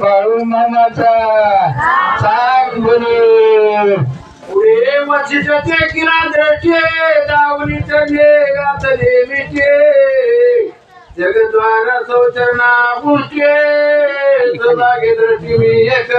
बाळू मामाचा सांग बोले पुढे मशीचे किनारे दावणी चढले घातले मिठे जगद्वारा सौचरणा पुढचे सदागे दृष्टी मी एक.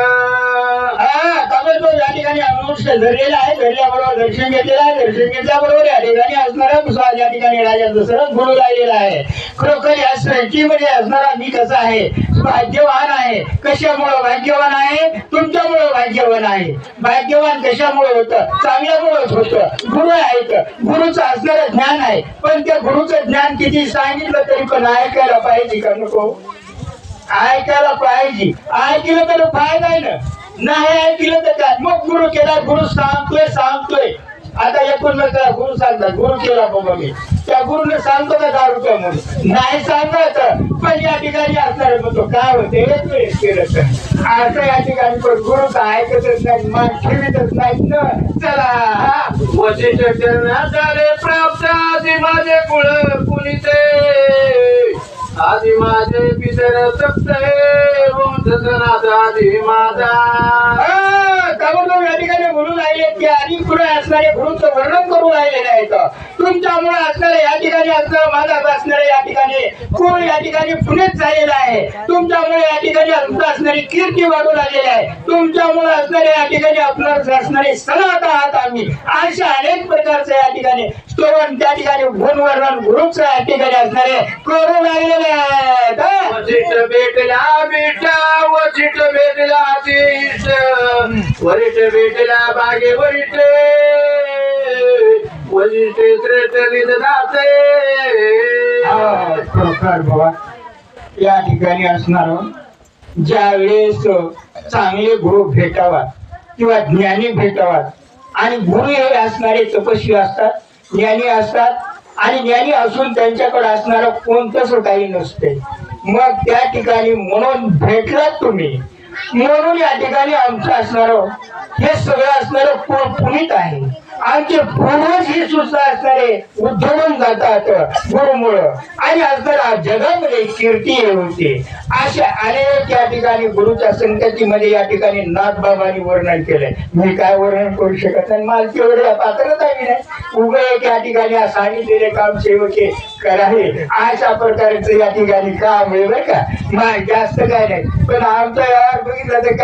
ठिकाणी धरलेला आहे धरल्याबरोबर दर्शन घेतलेलं आहे दर्शन घेतल्याबरोबर या ठिकाणी असणारा दुसरा या ठिकाणी राजा दसरथ बोलू राहिलेला आहे. खरोखर या सृष्टीमध्ये असणारा मी कसा आहे? भाग्यवान आहे. कशामुळं भाग्यवान आहे? तुमच्यामुळं भाग्यवान आहे. भाग्यवान कशामुळे होतं? चांगल्यामुळेच होतं. गुरु आहेत. गुरुचं असणारं ज्ञान आहे. पण त्या गुरुचं ज्ञान किती सांगितलं तरी पण ऐकायला पाहिजे का नको? ऐकायला पाहिजे. ऐकलं तर फायदा आहे ना. नाही ऐकलं तर काय? मग गुरु केला गुरु सांगतोय सांगतोय. आता एकूण गुरु सांगतात गुरु केला बाबा मी. त्या गुरुने सांगतो का दहा रुपये म्हणून? नाही सांगत. पण या ठिकाणी असणार म्हणतो काय होते? केलं तर असं या ठिकाणी पण गुरु तर ऐकतच नाही मान ठेवीतच नाही. ना चला. वशिष्ठ चरणात झाले प्राप्त आधी माझे कुळ कुणीचे? आधी माझे पितर सप्त वंशजनाथ आधी माझा ताबडतोब या ठिकाणी म्हणून राहिले की आधी पुढे असणारे गुरुचं वर्णन करून राहिलेले आहेत तुमच्यामुळे असणारे या ठिकाणी असणारं माझा असणारे या ठिकाणी कुळ या ठिकाणी पुणेच झालेला आहे? तुमच्यामुळे या ठिकाणी आमचं असणारी कीर्ती वाढून आलेली आहे. तुमच्यामुळे असणारे या ठिकाणी आपलं असणारे सणात आहात आम्ही. अशा अनेक प्रकारचे या ठिकाणी स्तोरण त्या ठिकाणी गुणवर्णन गुरुचं या ठिकाणी असणारे करून राहिलेले आहेत. भेटला बेटा वरिष्ठ भेटला तीर्थ वरिष्ठ भेटला बागे वरिष्ठ. वरिष्ठ श्रेष्ठ जाते हा, बाबा या ठिकाणी असणार ज्या वेळेस चांगले गुरु भेटावा किंवा ज्ञानी भेटावा आणि गुरु हे असणारे तपस्वी असतात ज्ञानी असतात आणि ज्ञानी असून त्यांच्याकडे असणार कोणतंच काही नसते. मग त्या ठिकाणी म्हणून भेटलात तुम्ही. म्हणून या ठिकाणी आमचं असणार हे सगळं असणार पुनीत आहे. आमचे पूर्वज ही सुद्धा असणारे उद्धवून जातात गुरुमुळं. आणि असणारा जगामध्ये कीर्ती हे होते. अशा अनेक या ठिकाणी गुरुच्या संगतीमध्ये या ठिकाणी नाथबाबांनी वर्णन केलंय. मी काय वर्णन करू शकत नाही? मालकी वगैरे पात्रच आहे नाही. उभे एक या ठिकाणी सांगितलेले काम सेवके करावे. अशा प्रकारचं या ठिकाणी काम आहे बरं का. मग जास्त काय नाही. पण आमचा यावर बघितलं तर